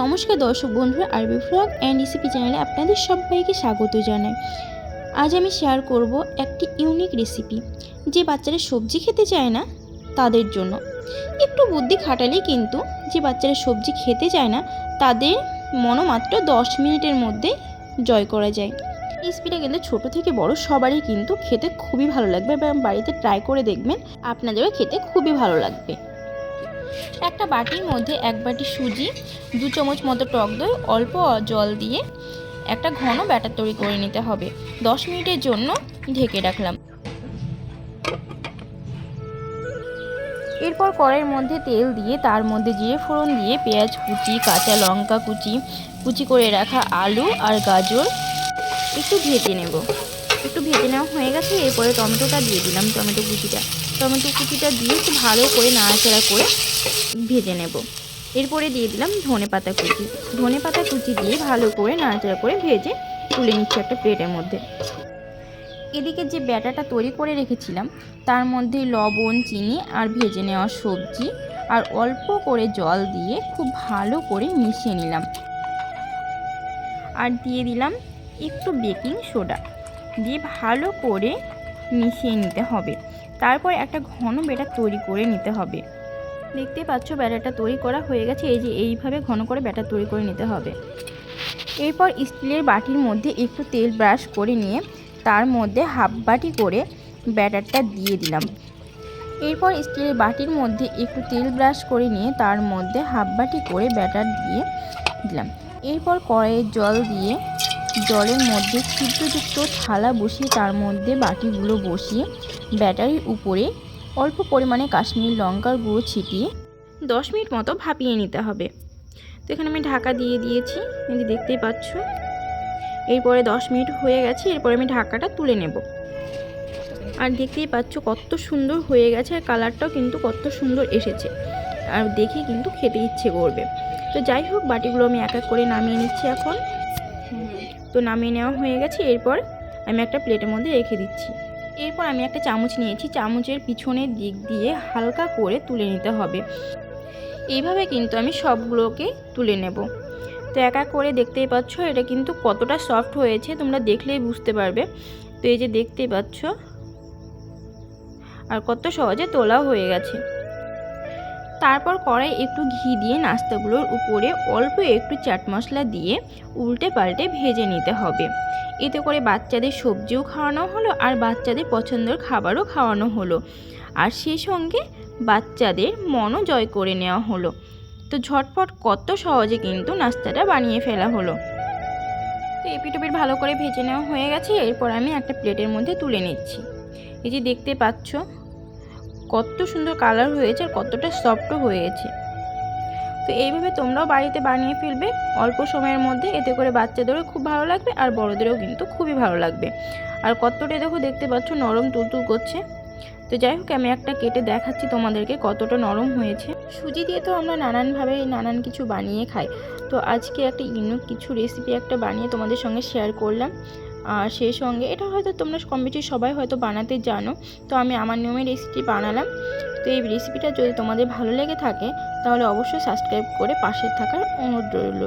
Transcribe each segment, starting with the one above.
নমস্কার দর্শক বন্ধুরা, আরবি ফ্লগ অ্যান্ড রেসিপি চ্যানেলে আপনাদের সবাইকে স্বাগত জানাই। আজ আমি শেয়ার করব একটি ইউনিক রেসিপি যে বাচ্চারা সবজি খেতে চায় না তাদের জন্য। একটু বুদ্ধি খাটালেই কিন্তু যে বাচ্চারা সবজি খেতে চায় না, তাদের মনোমাত্র দশ মিনিটের মধ্যে জয় করা যায়। রেসিপিটা কিন্তু ছোট থেকে বড় সবারই কিন্তু খেতে খুবই ভালো লাগবে এবং বাড়িতে ট্রাই করে দেখবেন, আপনাদেরও খেতে খুবই ভালো লাগবে। একটা বাটির মধ্যে এক বাটি সুজি, দু চামচ মতো টক দই, অল্প জল দিয়ে একটা ঘন ব্যাটার তৈরি করে নিতে হবে। দশ মিনিটের জন্য ঢেকে রাখলাম। এরপর কড়াইয়ের মধ্যে তেল দিয়ে, তার মধ্যে জিরে ফোড়ন দিয়ে, পেঁয়াজ কুচি, কাঁচা লঙ্কা কুচি কুচি করে রাখা আলু আর গাজর একটু ভেজে নেব। একটু ভেজে নেওয়া হয়ে গেছে, এরপরে টমেটোটা দিয়ে দিলাম, টমেটো কুচিটা। টমেটো কুচিটা দিয়ে একটু ভালো করে নাড়াচাড়া করে ভেজে নেব। এরপরে দিয়ে দিলাম ধনে পাতা কুচি। ধনে পাতা কুচি দিয়ে ভালো করে নাড়াচাড়া করে ভেজে তুলে নিচ্ছি একটা প্লেটের মধ্যে। এদিকে যে ব্যাটাটা তৈরি করে রেখেছিলাম, তার মধ্যে লবণ, চিনি আর ভেজে নেওয়া সবজি আর অল্প করে জল দিয়ে খুব ভালো করে মিশিয়ে নিলাম। আর দিয়ে দিলাম একটু বেকিং সোডা। দিয়ে ভালো করে মিশিয়ে নিতে হবে। তারপর একটা ঘন ব্যাটার তৈরি করে নিতে হবে। দেখতে পাচ্ছ ব্যাটারটা তৈরি করা হয়ে গেছে, এই যে এইভাবে ঘন করে ব্যাটার তৈরি করে নিতে হবে। এরপর স্টিলের বাটির মধ্যে একটু তেল ব্রাশ করে নিয়ে তার মধ্যে হাফ বাটি করে ব্যাটারটা দিয়ে দিলাম। এরপর স্টিলের বাটির মধ্যে একটু তেল ব্রাশ করে নিয়ে তার মধ্যে হাফ বাটি করে ব্যাটার দিয়ে দিলাম। এরপর কড়াইয়ের জল দিয়ে জলের মধ্যে ছিদ্রযুক্ত থালা বসিয়ে তার মধ্যে বাটিগুলো বসিয়ে ব্যাটারির উপরে অল্প পরিমাণে কাশ্মীর লঙ্কার গুঁড়ো ছিটিয়ে দশ মিনিট মতো ভাপিয়ে নিতে হবে। তো এখানে আমি ঢাকা দিয়ে দিয়েছি, এই দেখতেই পাচ্ছ। এরপরে দশ মিনিট হয়ে গেছে, এরপরে আমি ঢাকাটা তুলে নেব। আর দেখতেই পাচ্ছ কত সুন্দর হয়ে গেছে, আর কালারটাও কিন্তু কত সুন্দর এসেছে। আর দেখে কিন্তু খেতে ইচ্ছে করবে। তো যাই হোক, বাটিগুলো আমি এক এক করে নামিয়ে নিচ্ছি এখন। তো নামিয়ে নেওয়া হয়ে গেছে, এরপর আমি একটা প্লেটের মধ্যে রেখে দিচ্ছি। এরপর আমি একটা চামচ নিয়েছি, চামচের পিছনের দিক দিয়ে হালকা করে তুলে নিতে হবে। এইভাবে কিন্তু আমি সবগুলোকে তুলে নেব। তো এক করে দেখতেই পাচ্ছ, এটা কিন্তু কতটা সফট হয়েছে, তোমরা দেখলেই বুঝতে পারবে। তো এই যে দেখতেই পাচ্ছ, আর কত সহজে তোলাও হয়ে গেছে। তারপর কড়াই একটু ঘি দিয়ে নাস্তাগুলোর উপরে অল্প একটু চাট মশলা দিয়ে উল্টে পাল্টে ভেজে নিতে হবে। এতে করে বাচ্চাদের সবজিও খাওয়ানো হলো আর বাচ্চাদের পছন্দের খাবারও খাওয়ানো হলো। আর সেই সঙ্গে বাচ্চাদের মনও জয় করে নেওয়া হলো। তো ঝটপট কত সহজে কিন্তু নাস্তাটা বানিয়ে ফেলা হলো। তো এপিটোপিট ভালো করে ভেজে নেওয়া হয়ে গেছে। এরপর আমি একটা প্লেটের মধ্যে তুলে নিচ্ছি। এই যে দেখতে পাচ্ছ কত সুন্দর কালার হয়েছে আর কতটা সফটও হয়েছে। তো এইভাবে তোমরাও বাড়িতে বানিয়ে ফেলবে, অল্প সময়ের মধ্যে। এতে করে বাচ্চাদেরও খুব ভালো লাগবে আর বড়োদেরও কিন্তু খুবই ভালো লাগবে। আর কতটা দেখো, দেখতে পাচ্ছ নরম তুলতুল করছে। তো যাই হোক, আমি একটা কেটে দেখাচ্ছি তোমাদেরকে কতটা নরম হয়েছে। সুজি দিয়ে তো আমরা নানানভাবে নানান কিছু বানিয়ে খাই। তো আজকে একটা ইউনিক কিছু রেসিপি একটা বানিয়ে তোমাদের সঙ্গে শেয়ার করলাম। আর সেই সঙ্গে এটা হয়তো তোমরা কম সবাই হয়তো বানাতে জানো। তো আমি আমার নিয়মে রেসিপি বানালাম। তো এই রেসিপিটা যদি তোমাদের ভালো লেগে থাকে, তাহলে অবশ্যই সাবস্ক্রাইব করে পাশে থাকার অনুরোধ রইল।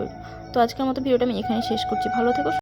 তো আজকের মতো ভিডিওটা আমি এখানে শেষ করছি। ভালো থেকো